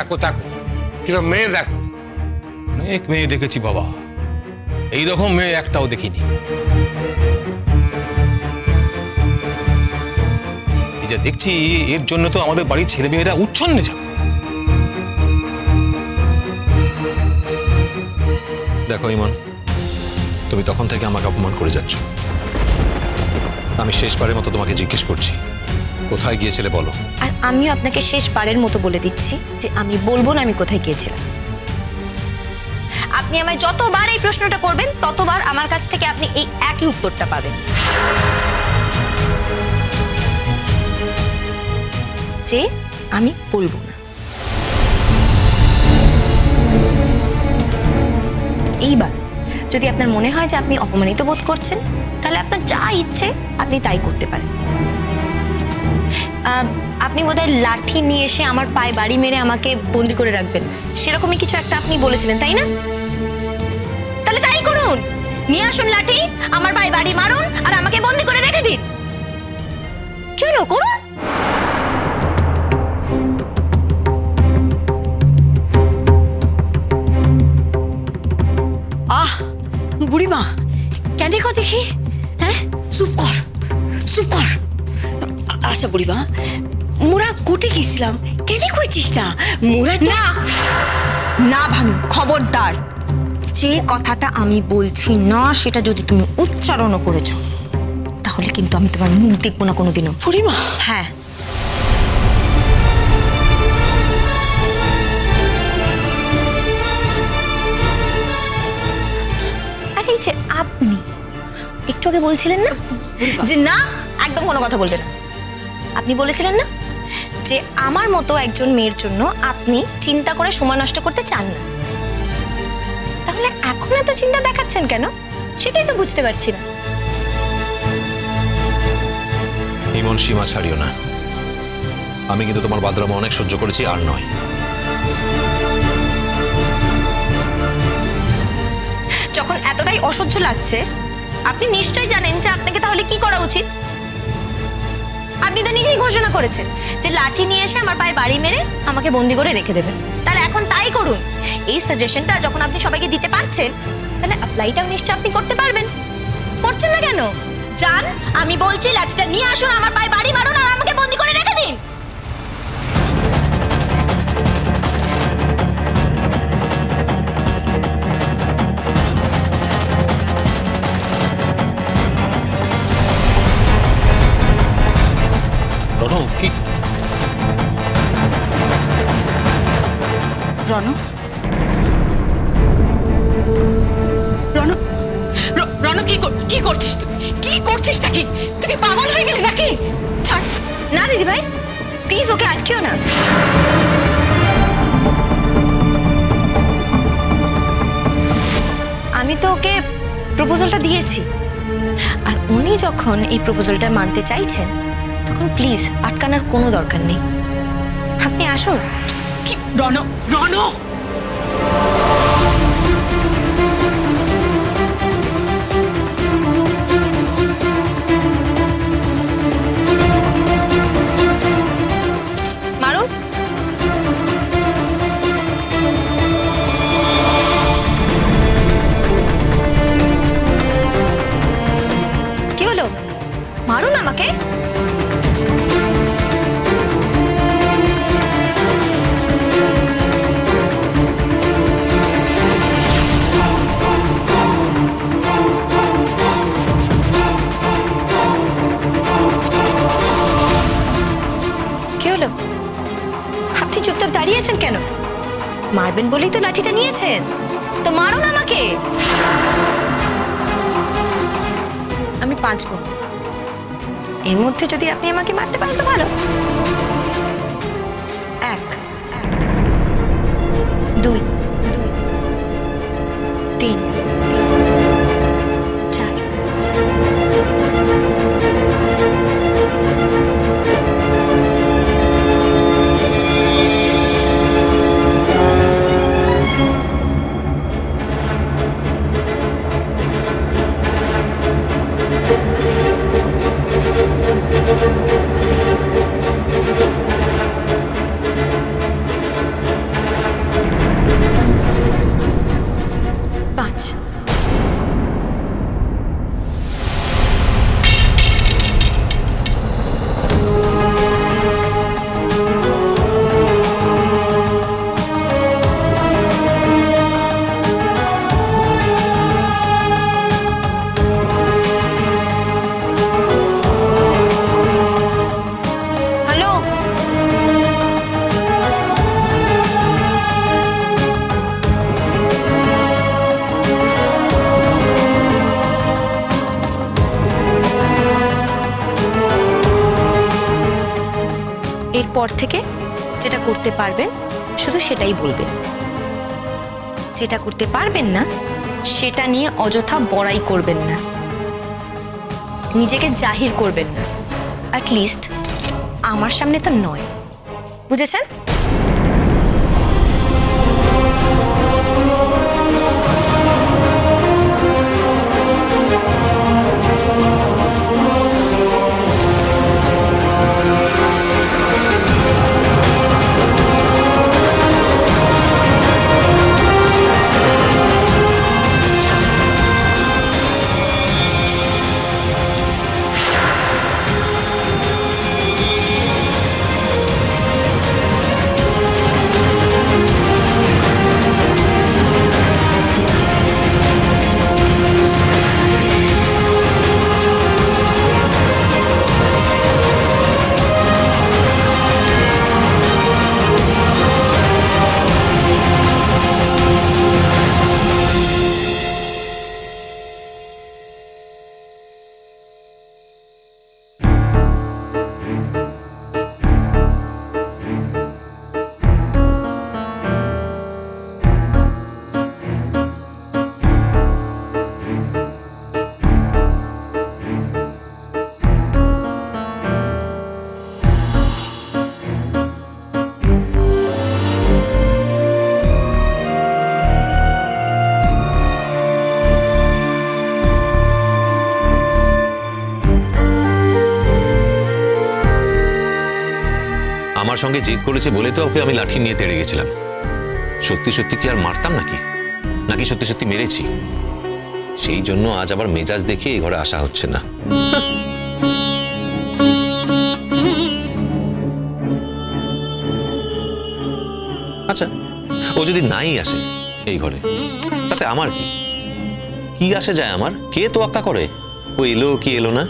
তাকো তাকো কিরম মেয়ে দেখো। অনেক মেয়ে দেখেছি বাবা। এই রকম মেয়ে একটাও দেখিনি। এই যে দেখছি এর জন্য তো আমাদের বাড়ির ছেলে মেয়েরা উচ্ছন্নে যাবে। দেখো ইমন তুমি তখন থেকে আমাকে অপমান করে যাচ্ছ। আমি শেষবারের মতো তোমাকে জিজ্ঞেস করছি কোথায় গিয়েছিলে বলো? আর আমিও আপনাকে শেষবারের মতো বলে দিচ্ছি যে আমি বলব না আমি কোথায় গিয়েছিলাম। আপনি আমায় যতবার এই প্রশ্নটা করবেন, ততবার আমার কাছ থেকে আপনি এই একই উত্তরটা পাবেন। যে আমি বলব না। এইবার যদি আপনার মনে হয় যে আপনি অপমানিত বোধ করছেন, তাহলে আপনার যা ইচ্ছে আপনি তাই করতে পারেন। আপনি বোধহয় লাঠি নিয়ে এসে আমার পায়ে বাড়ি মেরে আমাকে বন্দি করে রাখবেন। সেরকমই কিছু একটা আপনি বলেছিলেন, তাই না? তাহলে তাই করুন। নিয়ে আসুন লাঠি, আমার পায়ে বাড়ি মারুন, আর আমাকে বন্দি করে রেখে দিন। কি হলো? করুন। আহ, বুড়িমা কেন কো দেখি? আচ্ছা বুড়িমা মোরা কোটে গেছিলাম। কেন কইছিস না? মোরা না! না ভানু খবরদার। যে কথাটা আমি বলছি না সেটা যদি তুমি উচ্চারণও করেছ তাহলে কিন্তু আমি তোমার মুখ দেখব না কোনোদিনও। বুড়িমা? হ্যাঁ। আপনি একটু আগে বলছিলেন না? যে না একদম কোনো কথা বলবেন না। আপনি বলেছিলেন না? যে আমার মতো একজন মেয়ের জন্য আপনি চিন্তা করে সময় নষ্ট করতে চান না। তাহলে এখন এত চিন্তা দেখাচ্ছেন কেন? সেটাই তো বুঝতে পারছি না। ইমন সীমা ছাড়িও না। আমি কিন্তু তোমার বাদরামা অনেক সহ্য করেছি আর নয়। যখন এতটাই অসহ্য লাগছে আপনি নিশ্চয়ই জানেন যে আপনাকে তাহলে কি করা উচিত? আপনি তো নিজেই ঘোষণা করেছেন যে লাঠি নিয়ে এসে আমার পায়ে বাড়ি মেরে আমাকে বন্দি করে রেখে দেবেন। তাহলে এখন তাই করুন। এই সাজেশনটা যখন আপনি সবাইকে দিতে পারছেন, তাহলে অ্যাপ্লাইটাও নিশ্চয় আপনি করতে পারবেন। করছেন না কেন? যান, আমি বলছি লাঠিটা নিয়ে আসুন আমার পায়ে রণ রণ রণ কি কি করছিস কি করছিস নাকি কি পাগল হয়ে গেলি নাকি? না দিদি ভাই প্লিজ ওকে আটকেও না। আমি তো ওকে প্রপোজালটা দিয়েছি। আর উনি যখন এই প্রপোজালটা মানতে চাইছেন, তখন প্লিজ আটকানোর কোনো দরকার নেই। আপনি আসুন। কি রণ রণ মারুন কি হলো মারুন আমাকে মারবেন বলেই তো লাঠিটা নিয়েছেন। তো মারুন আমাকে। আমি পাঁচ গুণ। এর মধ্যে যদি আপনি আমাকে মারতে পারেন তো ভালো। থেকে যেটা করতে পারবেন, শুধু সেটাই বলবেন। যেটা করতে পারবেন না, সেটা নিয়ে অযথা বড়াই করবেন না। নিজেকে জাহির করবেন না। অ্যাটলিস্ট আমার সামনে তো নয়। বুঝেছেন? আমার সঙ্গে জিদ করেছে বলে তো ওকে আমি লাঠি নিয়ে তেড়ে গেছিলাম। সত্যি সত্যি কি আর মারতাম নাকি? নাকি সত্যি সত্যি মেরেছি? সেই জন্য আজ আবার মেজাজ দেখে এই ঘরে আসা হচ্ছে না। আচ্ছা ও যদি নাই আসে এই ঘরে, তাতে আমার কি? কি আসে যায় আমার? কে তোয়াক্কা করে? ও এলো কি এলো না?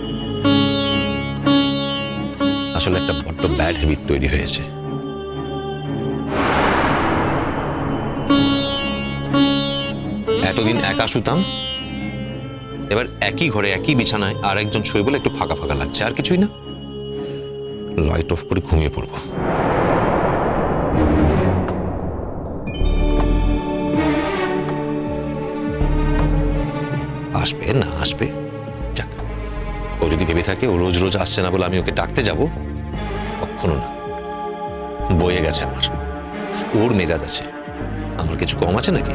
আসলে একটা বড্ড ব্যাড হ্যাবিট তৈরি হয়েছে। এতদিন একা শুতাম, এবার একই ঘরে একই বিছানায় আর একজন শুয়ে বলে একটু ফাঁকা ফাঁকা লাগছে, আর কিছুই না। লাইট অফ করে ঘুমিয়ে পড়ব। আসবে, না আসবে, যাক। ও যদি ভেবে থাকে ও রোজ রোজ আসছে না বলে আমি ওকে ডাকতে যাব কখনো না। বয়ে গেছে আমার। ওর মেজাজ আছে। আমার কিছু কম আছে নাকি?